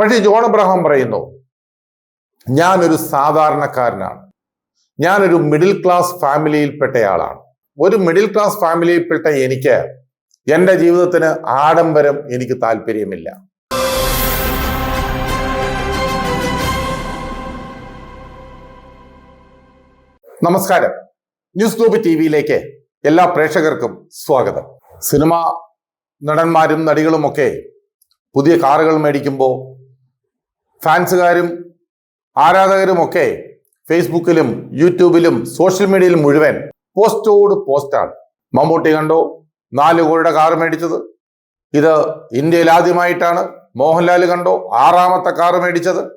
പക്ഷേ ജോൺ അബ്രഹാം പറയുന്നു ഞാനൊരു സാധാരണക്കാരനാണ്. ഞാനൊരു മിഡിൽ ക്ലാസ് ഫാമിലിയിൽപ്പെട്ടയാളാണ് ഒരു മിഡിൽ ക്ലാസ് ഫാമിലിയിൽപ്പെട്ട എനിക്ക് എന്റെ ജീവിതത്തിന് ആഡംബരം എനിക്ക് താല്പര്യമില്ല. നമസ്കാരം. ന്യൂസ് ഗ്ലോബ് ടി വിയിലേക്ക് എല്ലാ പ്രേക്ഷകർക്കും സ്വാഗതം. സിനിമ നടന്മാരും നടികളുമൊക്കെ പുതിയ കാറുകൾ മേടിക്കുമ്പോൾ ഫാൻസുകാരും ആരാധകരും ആരാധകരുമൊക്കെ ഫേസ്ബുക്കിലും യൂട്യൂബിലും സോഷ്യൽ മീഡിയയിലും മുഴുവൻ പോസ്റ്റോട് പോസ്റ്റാണ്. മമ്മൂട്ടി കണ്ടോ? നാല് കോടിയുടെ കാർ മേടിച്ചത്. ഇത് ഇന്ത്യയിൽ ആദ്യമായിട്ടാണ്. മോഹൻലാൽ കണ്ടോ? ആറാമത്തെ കാർ മേടിച്ചത്.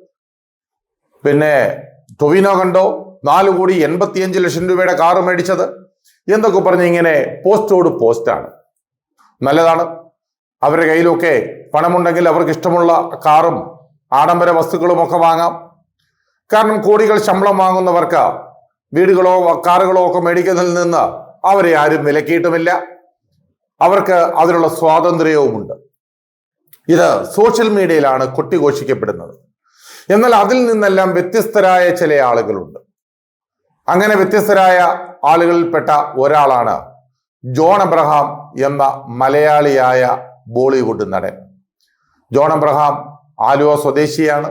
പിന്നെ ടൊവിനോ കണ്ടോ? നാല് കോടി എൺപത്തിയഞ്ച് ലക്ഷം രൂപയുടെ കാർ മേടിച്ചത്. എന്തൊക്കെ പറഞ്ഞ് ഇങ്ങനെ പോസ്റ്റോട് പോസ്റ്റാണ്. നല്ലതാണ്. അവരുടെ കയ്യിലൊക്കെ പണമുണ്ടെങ്കിൽ അവർക്ക് ഇഷ്ടമുള്ള കാറും ആഡംബര വസ്തുക്കളുമൊക്കെ വാങ്ങാം. കാരണം കോടികൾ ശമ്പളം വാങ്ങുന്നവർക്ക് വീടുകളോ കാറുകളോ ഒക്കെ മേടിക്കുന്നതിൽ നിന്ന് അവരെ ആരും വിലക്കിയിട്ടുമില്ല. അവർക്ക് അതിനുള്ള സ്വാതന്ത്ര്യവുമുണ്ട്. ഇത് സോഷ്യൽ മീഡിയയിലാണ് കൊട്ടിഘോഷിക്കപ്പെടുന്നത്. എന്നാൽ അതിൽ നിന്നെല്ലാം വ്യത്യസ്തരായ ചില ആളുകളുണ്ട്. അങ്ങനെ വ്യത്യസ്തരായ ആളുകളിൽപ്പെട്ട ഒരാളാണ് ജോൺ അബ്രഹാം എന്ന മലയാളിയായ ബോളിവുഡ് നടൻ. ജോൺ അബ്രഹാം ആലുവ സ്വദേശിയാണ്.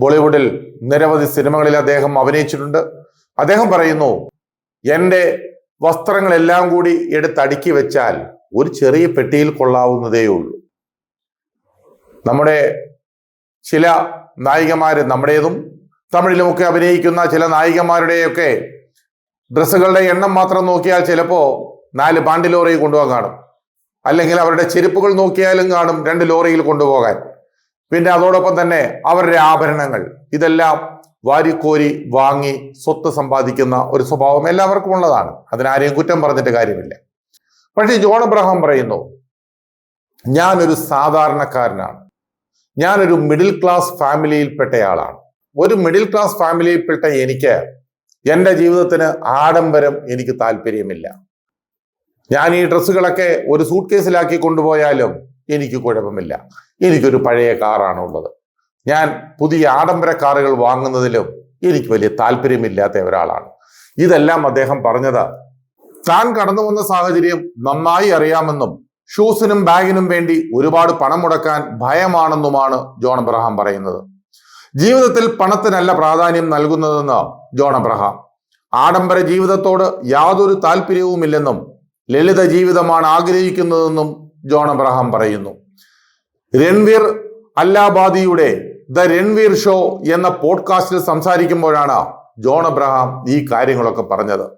ബോളിവുഡിൽ നിരവധി സിനിമകളിൽ അദ്ദേഹം അഭിനയിച്ചിട്ടുണ്ട്. അദ്ദേഹം പറയുന്നു എന്റെ വസ്ത്രങ്ങളെല്ലാം കൂടി എടുത്തടുക്കി വെച്ചാൽ ഒരു ചെറിയ പെട്ടിയിൽ കൊള്ളാവുന്നതേ ഉള്ളൂ. നമ്മുടെ ചില നായികമാര് നമ്മുടേതും തമിഴിലുമൊക്കെ അഭിനയിക്കുന്ന ചില നായികമാരുടെയൊക്കെ ഡ്രസ്സുകളുടെ എണ്ണം മാത്രം നോക്കിയാൽ ചിലപ്പോ നാല് പാണ്ടി ലോറി കൊണ്ടുപോകാൻ കാണും. അല്ലെങ്കിൽ അവരുടെ ചെരുപ്പുകൾ നോക്കിയാലും കാണും രണ്ട് ലോറിയിൽ കൊണ്ടുപോകാൻ. പിന്നെ അതോടൊപ്പം തന്നെ അവരുടെ ആഭരണങ്ങൾ. ഇതെല്ലാം വാരിക്കോരി വാങ്ങി സ്വത്ത് സമ്പാദിക്കുന്ന ഒരു സ്വഭാവം എല്ലാവർക്കും ഉള്ളതാണ്. അതിനാരെയും കുറ്റം പറഞ്ഞിട്ട് കാര്യമില്ല. പക്ഷേ ജോൺ അബ്രഹാം പറയുന്നു ഞാനൊരു സാധാരണക്കാരനാണ്. ഞാനൊരു മിഡിൽ ക്ലാസ് ഫാമിലിയിൽപ്പെട്ടയാളാണ് ഒരു മിഡിൽ ക്ലാസ് ഫാമിലിയിൽപ്പെട്ട എനിക്ക് എന്റെ ജീവിതത്തിന് ആഡംബരം എനിക്ക് താല്പര്യമില്ല. ഞാൻ ഈ ഡ്രസ്സുകളൊക്കെ ഒരു സൂട്ട് കേസിലാക്കി കൊണ്ടുപോയാലും എനിക്ക് കുഴപ്പമില്ല. എനിക്കൊരു പഴയ കാറാണ് ഉള്ളത് ഞാൻ പുതിയ ആഡംബര കാറുകൾ വാങ്ങുന്നതിലും എനിക്ക് വലിയ താല്പര്യമില്ലാത്ത ഒരാളാണ്. ഇതെല്ലാം അദ്ദേഹം പറഞ്ഞത്. താൻ കടന്നു വന്ന സാഹചര്യം നന്നായി അറിയാമെന്നും ഷൂസിനും ബാഗിനും വേണ്ടി ഒരുപാട് പണം മുടക്കാൻ ഭയമാണെന്നുമാണ് ജോൺ അബ്രഹാം പറയുന്നത്. ജീവിതത്തിൽ പണത്തിനല്ല പ്രാധാന്യം നൽകുന്നതെന്ന് ജോൺ അബ്രഹാം. ആഡംബര ജീവിതത്തോട് യാതൊരു താല്പര്യവുമില്ലെന്നും ലളിത ജീവിതമാണ് ആഗ്രഹിക്കുന്നതെന്നും ജോൺ അബ്രഹാം പറയുന്നു. രൺവീർ അല്ലാബാദിയുടെ ദ രൺവീർ ഷോ എന്ന പോഡ്കാസ്റ്റിൽ സംസാരിക്കുമ്പോഴാണ് ജോൺ അബ്രഹാം ഈ കാര്യങ്ങളൊക്കെ പറഞ്ഞത്.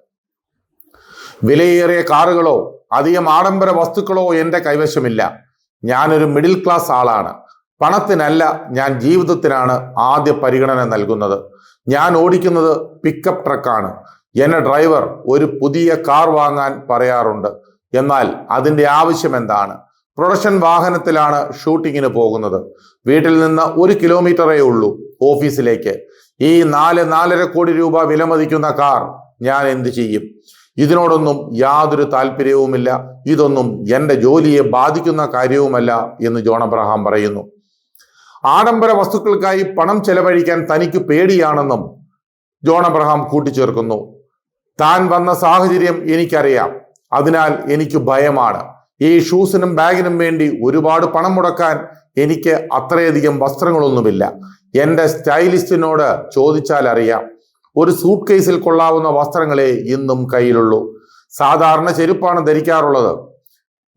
വിലയേറിയ കാറുകളോ അധികം ആഡംബര വസ്തുക്കളോ എന്റെ കൈവശമില്ല. ഞാനൊരു മിഡിൽ ക്ലാസ് ആളാണ്. പണത്തിനല്ല ഞാൻ ജീവിതത്തിനാണ് ആദ്യ പരിഗണന നൽകുന്നത്. ഞാൻ ഓടിക്കുന്നത് പിക്കപ്പ് ട്രക്കാണ് എന്നെ ഡ്രൈവർ ഒരു പുതിയ കാർ വാങ്ങാൻ പറയാറുണ്ട്. എന്നാൽ അതിന്റെ ആവശ്യം എന്താണ്? പ്രൊഡക്ഷൻ വാഹനത്തിലാണ് ഷൂട്ടിങ്ങിന് പോകുന്നത്. വീട്ടിൽ നിന്ന് ഒരു കിലോമീറ്ററേ ഉള്ളൂ ഓഫീസിലേക്ക്. ഈ നാല് നാലര കോടി രൂപ വിലമതിക്കുന്ന കാർ ഞാൻ എന്ത് ചെയ്യും? ഇതിനോടൊന്നും യാതൊരു താല്പര്യവുമില്ല. ഇതൊന്നും എന്റെ ജോലിയെ ബാധിക്കുന്ന കാര്യവുമല്ല എന്ന് ജോൺ അബ്രഹാം പറയുന്നു. ആഡംബര വസ്തുക്കൾക്കായി പണം ചെലവഴിക്കാൻ തനിക്ക് പേടിയാണെന്നും ജോൺ അബ്രഹാം കൂട്ടിച്ചേർക്കുന്നു. താൻ വന്ന സാഹചര്യം എനിക്കറിയാം. അതിനാൽ എനിക്ക് ഭയമാണ്. ഈ ഷൂസിനും ബാഗിനും വേണ്ടി ഒരുപാട് പണം മുടക്കാൻ എനിക്ക് അത്രയധികം വസ്ത്രങ്ങളൊന്നുമില്ല. എന്റെ സ്റ്റൈലിസ്റ്റിനോട് ചോദിച്ചാൽ അറിയാം. ഒരു സൂട്ട് കേസിൽ കൊള്ളാവുന്ന വസ്ത്രങ്ങളെ ഇന്നും കയ്യിലുള്ളൂ. സാധാരണ ചെരുപ്പാണ് ധരിക്കാറുള്ളത്.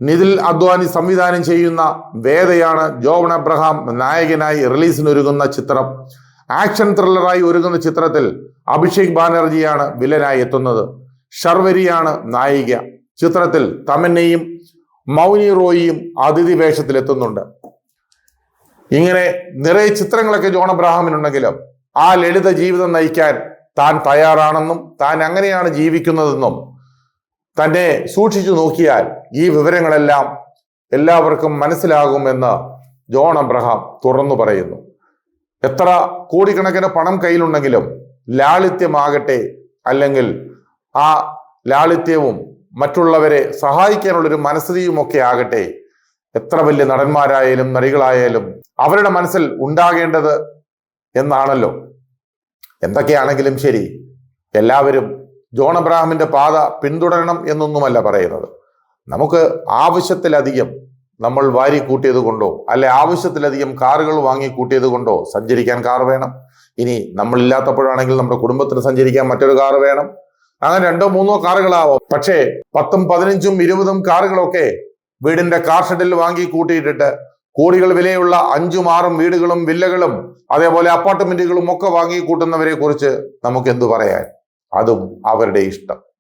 നിതിൽ അദ്വാനി സംവിധാനം ചെയ്യുന്ന വേദയാണ് ജോവൺ അബ്രഹാം നായകനായി റിലീസിനൊരുങ്ങുന്ന ചിത്രം. ആക്ഷൻ ത്രില്ലറായി ഒരുങ്ങുന്ന ചിത്രത്തിൽ അഭിഷേക് ബാനർജിയാണ് വില്ലനായി എത്തുന്നത്. ഷർവരിയാണ് നായിക. ചിത്രത്തിൽ തമന്നയും മൗനി റോയിയും അതിഥി വേഷത്തിലെത്തുന്നുണ്ട്. ഇങ്ങനെ നിറയെ ചിത്രങ്ങളൊക്കെ ജോൺ അബ്രാഹാമിനുണ്ടെങ്കിലും ആ ലളിത ജീവിതം നയിക്കാൻ താൻ തയ്യാറാണെന്നും താൻ അങ്ങനെയാണ് ജീവിക്കുന്നതെന്നും തന്നെ സൂക്ഷിച്ചു നോക്കിയാൽ ഈ വിവരങ്ങളെല്ലാം എല്ലാവർക്കും മനസ്സിലാകുമെന്ന് ജോൺ അബ്രഹാം തുറന്നു പറയുന്നു. എത്ര കോടിക്കണക്കിന് പണം കയ്യിലുണ്ടെങ്കിലും ലാളിത്യമാകട്ടെ അല്ലെങ്കിൽ ആ ലാളിത്യവും മറ്റുള്ളവരെ സഹായിക്കാനുള്ളൊരു മനസ്ഥിതിയും ഒക്കെ ആകട്ടെ. എത്ര വലിയ നടന്മാരായാലും നടികളായാലും അവരുടെ മനസ്സിൽ ഉണ്ടാകേണ്ടത് എന്നാണല്ലോ. എന്തൊക്കെയാണെങ്കിലും ശരി. എല്ലാവരും ജോൺ അബ്രഹാമിന്റെ പാത പിന്തുടരണം എന്നൊന്നുമല്ല പറയുന്നത്. നമുക്ക് ആവശ്യത്തിലധികം നമ്മൾ വാരി കൂട്ടിയത് കൊണ്ടോ അല്ലെ ആവശ്യത്തിലധികം കാറുകൾ വാങ്ങി കൂട്ടിയത് കൊണ്ടോ സഞ്ചരിക്കാൻ കാർ വേണം. ഇനി നമ്മളില്ലാത്തപ്പോഴാണെങ്കിൽ നമ്മുടെ കുടുംബത്തിന് സഞ്ചരിക്കാൻ മറ്റൊരു കാർ വേണം. അങ്ങനെ രണ്ടോ മൂന്നോ കാറുകളാവും. പക്ഷേ പത്തും പതിനഞ്ചും ഇരുപതും കാറുകളൊക്കെ വീടിന്റെ കാർ ഷെഡിൽ വാങ്ങി കൂട്ടിയിട്ടിട്ട് കോടികൾ വിലയുള്ള അഞ്ചും ആറും വീടുകളും വില്ലകളും അതേപോലെ അപ്പാർട്ട്മെന്റുകളും ഒക്കെ വാങ്ങി കൂട്ടുന്നവരെ കുറിച്ച് നമുക്ക് എന്തു പറയാൻ? അതും അവരുടെ ഇഷ്ടം.